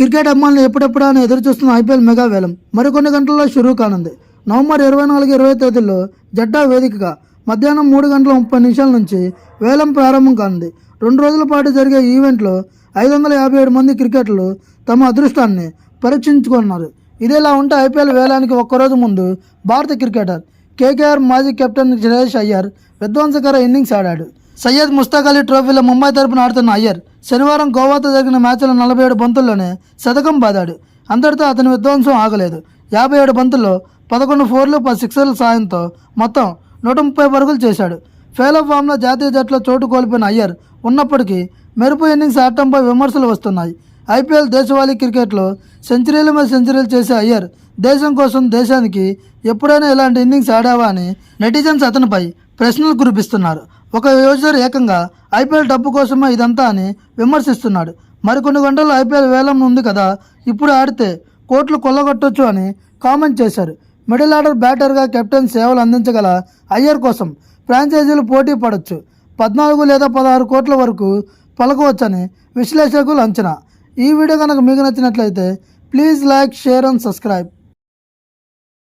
Cricket అమ్మాయిలను ఎప్పుడెప్పుడు అని ఎదురు చూస్తున్న ఐపీఎల్ మెగా వేలం. మరికొన్ని గంటల్లో షురూ కానుంది. నవంబర్ ఇరవై నాలుగు ఇరవై తేదీల్లో జడ్డా వేదికగా మధ్యాహ్నం మూడు గంటల ముప్పై నిమిషాల నుంచి వేలం ప్రారంభం కానుంది. రెండు రోజుల పాటు జరిగే ఈవెంట్లో ఐదు వందల యాభై ఏడు మంది క్రికెటర్లు తమ అదృష్టాన్ని పరీక్షించుకున్నారు. ఇదిలా ఉంటే ఐపీఎల్ వేలానికి ఒక్కరోజు ముందు భారత క్రికెటర్ కేకేఆర్ మాజీ కెప్టెన్ జయేష్ అయ్యర్ విధ్వంసకర ఇన్నింగ్స్ ఆడాడు. సయ్యద్ ముస్తాక్ అలీ ట్రోఫీలో ముంబై తరపున ఆడుతున్న అయ్యర్ శనివారం గోవాతో జరిగిన మ్యాచ్లో నలభై ఏడు బంతుల్లోనే శతకం బాదాడు. అందరితో అతని విధ్వంసం ఆగలేదు. యాభై ఏడు బంతుల్లో పదకొండు ఫోర్లు పది సిక్సర్ల సాయంతో మొత్తం నూట ముప్పై పరుగులు చేశాడు. ఫెయిల్ ఆఫ్ ఫామ్లో జాతీయ జట్టులో చోటు కోల్పోయిన అయ్యర్ ఉన్నప్పటికీ మెరుపు ఇన్నింగ్స్ ఆడటంపై విమర్శలు వస్తున్నాయి. ఐపీఎల్ దేశవాళీ క్రికెట్లో సెంచరీల మీద సెంచరీలు చేసే అయ్యర్ దేశం కోసం దేశానికి ఎప్పుడైనా ఇలాంటి ఇన్నింగ్స్ ఆడావా అని నెటిజన్స్ అతనిపై ప్రశ్నలు కురిపిస్తున్నారు. ఒక యూజర్ ఏకంగా ఐపీఎల్ డబ్బు కోసమే ఇదంతా అని విమర్శిస్తున్నాడు. మరికొన్ని గంటల్లో ఐపీఎల్ వేలం ఉంది కదా ఇప్పుడు ఆడితే కోట్లు కొల్లగొట్టొచ్చు అని కామెంట్ చేశారు. మిడిల్ ఆర్డర్ బ్యాటర్గా కెప్టెన్ సేవలు అందించగల అయ్యర్ కోసం ఫ్రాంచైజీలు పోటీ పడవచ్చు పద్నాలుగు లేదా పదహారు కోట్ల వరకు పలకవచ్చని విశ్లేషకులు అంచనా. ఈ వీడియో కనుక మీకు నచ్చినట్లయితే please like share and subscribe.